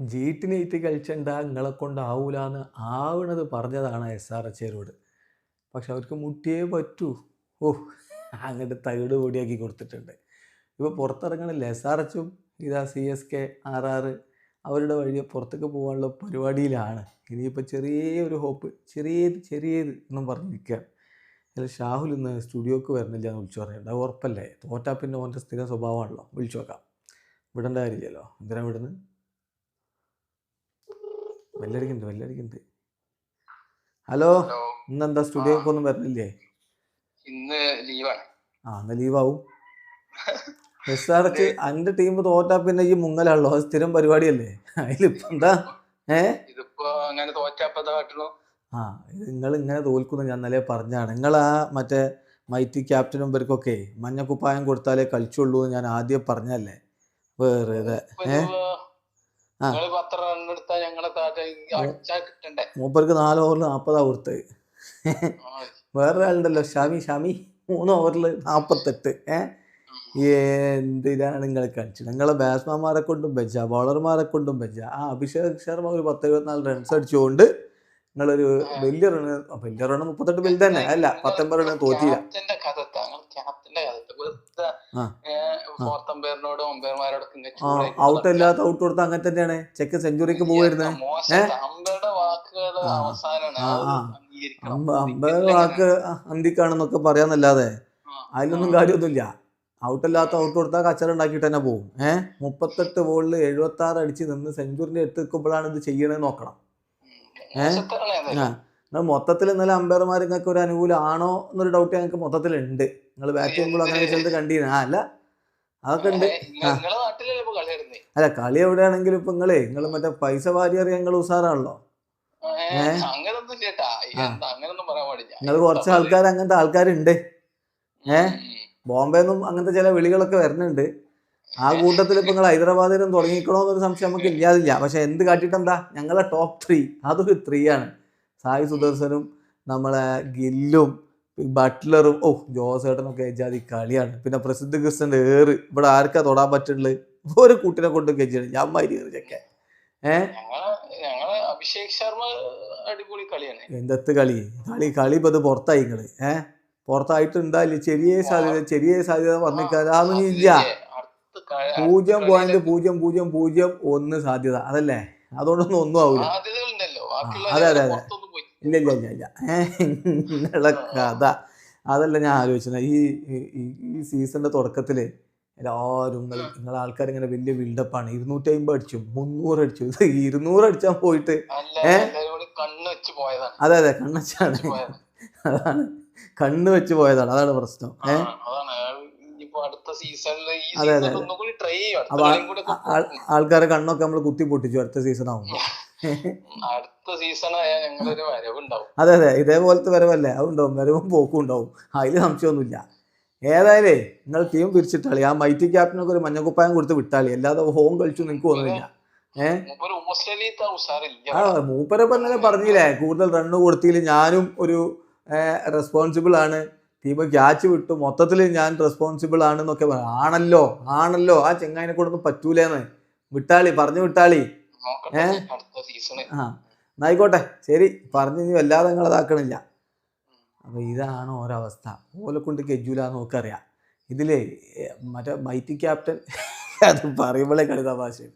ജീട്ടിനേറ്റ് കളിച്ചണ്ട നിങ്ങളെ കൊണ്ടാവൂലാന്ന് ആവണത് പറഞ്ഞതാണ് S R എച്ചേരോട് പക്ഷെ അവർക്ക് മുട്ടിയേ പറ്റൂ. ഓ അങ്ങോട്ട് തകിട് പൊടിയാക്കി കൊടുത്തിട്ടുണ്ട്. ഇപ്പോൾ പുറത്തിറങ്ങണില്ല? എസ് ആർ എച്ചും ഇതാ C S K R R അവരുടെ വഴിയെ പുറത്തേക്ക് പോകാനുള്ള പരിപാടിയിലാണ്. ഇനിയിപ്പോൾ ചെറിയൊരു ഹോപ്പ് ചെറിയത് ചെറിയത് എന്നും പറഞ്ഞിരിക്കുക അതിൽ ഷാഹുൽ ഇന്ന് സ്റ്റുഡിയോക്ക് വരുന്നില്ല എന്ന് വിളിച്ചു പറയുന്നുണ്ട്. ഉറപ്പല്ലേ? തോറ്റാ പിന്നെ ഓന്റെ സ്ഥിര സ്വഭാവമാണല്ലോ. വിളിച്ചു നോക്കാം. വിടേണ്ട കാര്യമില്ലല്ലോ. എന്തിനാണ് വിടുന്നത് വെല്ലടിക്കുന്നുണ്ട് വെല്ലടിക്കുന്നുണ്ട് ഹലോ ഇന്ന് ഇന്നെന്താ സ്റ്റുഡിയോക്ക് ഒന്നും വരുന്നില്ലേ ഇന്ന് ലീവാണ്. ആ എന്നാ ലീവാവും. എസ് ആർ എച്ച് എന്റെ ടീം തോറ്റാ പിന്നെ ഈ മുങ്ങലാണല്ലോ സ്ഥിരം പരിപാടിയല്ലേ? അതിലിപ്പോ എന്താ ഏ? ഇതിപ്പോ അങ്ങനെ ആ ഇത് നിങ്ങൾ ഇങ്ങനെ തോൽക്കുന്നു ഞാൻ ഇന്നലെ പറഞ്ഞാണ് നിങ്ങൾ ആ മറ്റേ മൈറ്റി ക്യാപ്റ്റനും ഇവർക്കൊക്കെ മഞ്ഞക്കുപ്പായം കൊടുത്താലേ കളിച്ചുള്ളൂ എന്ന് ഞാൻ ആദ്യം പറഞ്ഞല്ലേ വേറെ ഏ? ആ. നിങ്ങൾ പത്ത് റൺ എടുത്താ ഞങ്ങളെ താഴെ അടിച്ചാ കിട്ടണ്ടേ? മൂപ്പർക്ക് നാല് ഓവറിൽ നാപ്പതാ കൊടുത്തത് വേറെ വേറൊരാളുണ്ടല്ലോ ഷാമി ഷാമി മൂന്ന് ഓവറിൽ നാപ്പത്തെട്ട്. ഏ? എന്തിനാണ് നിങ്ങൾ കളിച്ചത്? നിങ്ങളെ ബാറ്റ്സ്മാൻമാരെ കൊണ്ടും ബെജ ബോളർമാരെ കൊണ്ടും ബെജ ആ അഭിഷേക് ശർമ്മ ഒരു പത്ത് ഇരുപത്തിനാല് റൺസ് അടിച്ചുകൊണ്ട് നിങ്ങളൊരു വലിയ റണ് വലിയ റണ് മുപ്പത്തെട്ട് ബിൽ തന്നെ. അല്ല പത്തൊമ്പത് റണ് തോറ്റില്ല. ഔട്ട് അല്ലാത്ത ഔട്ട് കൊടുത്ത അങ്ങനെ തന്നെയാണ്. ചെക്ക് സെഞ്ചുറിക്ക് പോയിരുന്നത് അമ്പത് വാക്ക് അന്തിക്കാണെന്നൊക്കെ പറയാന്നല്ലാതെ അതിലൊന്നും കാര്യമൊന്നുമില്ല. ഔട്ടില്ലാത്ത ഔട്ട് കൊടുത്താൽ കച്ചറ ഉണ്ടാക്കിയിട്ട് തന്നെ പോകും ഏഹ് മുപ്പത്തെട്ട് ബോളിൽ എഴുപത്തി ആറ് അടിച്ച് നിന്ന് സെഞ്ചുറിന്റെ അടുത്ത് നിൽക്കുമ്പോഴാണ് ഇത് ചെയ്യണത് നോക്കണം. ഏഹ് നിങ്ങൾ മൊത്തത്തിൽ ഇന്നലെ അമ്പയർമാർ നിങ്ങൾക്ക് ഒരു അനുകൂലം ആണോ എന്നൊരു ഡൗട്ട് ഞങ്ങൾക്ക് മൊത്തത്തിലുണ്ട്. നിങ്ങൾ ബാറ്റ് ചെയ്യുമ്പോൾ അങ്ങനെ ചിലത് കണ്ടിരുന്നു ആ അല്ല. അതൊക്കെ ഉണ്ട്. അല്ല കളി എവിടെയാണെങ്കിലും ഇപ്പൊ നിങ്ങളെ നിങ്ങൾ മറ്റേ പൈസ വാരിയറി നിങ്ങൾ ഉസാറാണല്ലോ നിങ്ങൾ കുറച്ച് ആൾക്കാർ അങ്ങനത്തെ ആൾക്കാരുണ്ട്. ഏ? ഉം. ബോംബെ നിന്നും അങ്ങനത്തെ ചില വിളികളൊക്കെ വരുന്നുണ്ട്. ആ കൂട്ടത്തിൽ ഇപ്പൊ നിങ്ങൾ ഹൈദരാബാദിലും തുടങ്ങിക്കണോ എന്നൊരു സംശയം നമുക്ക് ഇല്ലാതില്ല. പക്ഷെ എന്ത് കാട്ടിട്ടെന്താ ഞങ്ങളെ ടോപ്പ് ത്രീ അതൊരു ത്രീ ആണ്. സായി സുദർശനും നമ്മളെ ഗില്ലും ബട്ട്ലറും ഓ ജോസേട്ടനൊക്കെ ഏജാതി കളിയാണ്. പിന്നെ പ്രസിദ്ധ ക്രിസ്ത്യന്റെ ഏറ് ഇവിടെ ആർക്കാ തൊടാൻ പറ്റുള്ളത് ഒരു കൂട്ടിനെ കൊണ്ട് കെജിയാണ് ഞാൻ മരി ചെക്കെ ഏഹ് ഞങ്ങളെ ഞങ്ങളെ അഭിഷേക് ശർമ്മ അടിപൊളി കളിയാണ്. എന്തെത്ത് കളി? കളി കളി ഇപ്പൊ ഇത് പുറത്തായി നിങ്ങൾ ഏഹ് പുറത്തായിട്ടുണ്ടായില്ല ചെറിയ സാധ്യത ചെറിയ സാധ്യത അതൊന്നും ഇല്ല. പൂജ്യം പോയിന്റ് പൂജ്യം പൂജ്യം പൂജ്യം ഒന്ന് സാധ്യത. അതല്ലേ? അതുകൊണ്ടൊന്നും ഒന്നും ആവില്ല അതെ, അതെ, അതെ. ഇല്ല ഇല്ല ഇല്ല ഇല്ല. ഏഹ് കഥ. അതല്ല ഞാൻ ആലോചിച്ചത്. ഈ- ഈ സീസണിന്റെ തുടക്കത്തിൽ എല്ലാവരും നിങ്ങൾ നിങ്ങളെ ആൾക്കാർ ഇങ്ങനെ വലിയ ബിൽഡപ്പാണ് ഇരുന്നൂറ്റി അമ്പത് അടിച്ചു മുന്നൂറ് അടിച്ചു. ഇരുന്നൂറ് അടിച്ചാൽ പോയിട്ട് അല്ല ഏ? എല്ലാവരും വെച്ച് പോയതാണ്. അതെ അതെ കണ്ണച്ചാണ്. അതാണ്. കണ്ണ് വെച്ച് പോയതാണ് അതാണ് പ്രശ്നം ഏഹ് അതെ, അതെ. അപ്പൊ. ആൾക്കാരെ കണ്ണൊക്കെ നമ്മൾ കുത്തി പൊട്ടിച്ചു അടുത്ത സീസൺ ആവുമ്പോൾ അടുത്ത സീസൺ ആയാൽ ഞങ്ങളൊരു വരവുണ്ടാവും. അതെ അതെ ഇതേപോലത്തെ വരവല്ലേ? അതുണ്ടാവും വരവും പോക്കും ഉണ്ടാവും. അതിൽ സംശയമൊന്നുമില്ല. ഏതായാലേ നിങ്ങൾ ടീം പിരിച്ചിട്ടാളി. ആ മൈറ്റി ക്യാപ്റ്റനൊക്കെ ഒരു മഞ്ഞക്കുപ്പായം കൊടുത്ത് വിട്ടാളി. അല്ലാതെ ഹോം കളിച്ചു നിങ്ങൾക്ക് ഉഷാറില്ല ആ മൂപ്പരെ പറഞ്ഞാലും പറഞ്ഞില്ലേ കൂടുതൽ റണ്ണ് കൊടുത്തില്ല ഞാനും ഒരു റെസ്പോൺസിബിൾ ആണ്. ടീം ക്യാച്ച് വിട്ടു. മൊത്തത്തിൽ ഞാൻ റെസ്പോൺസിബിൾ ആണെന്നൊക്കെ പറഞ്ഞു ആണല്ലോ ആണല്ലോ. ആ ചെങ്ങായിനെ കൊണ്ടൊന്നും പറ്റൂലേന്ന്. വിട്ടാളി പറഞ്ഞു വിട്ടാളി. ഏഹ് ഏ? ആ എന്നായിക്കോട്ടെ. ശരി പറഞ്ഞു ഇനി വല്ലാതെ നിങ്ങൾ ഇതാക്കണില്ല. അപ്പോൾ ഇതാണ് ഒരവസ്ഥ. ഓലെ കൊണ്ട് കെജൂല നോക്കറിയാം ഇതിലേ മറ്റേ മൈറ്റി ക്യാപ്റ്റൻ അത് പറയുമ്പോഴേ കളി തമാശയാണ്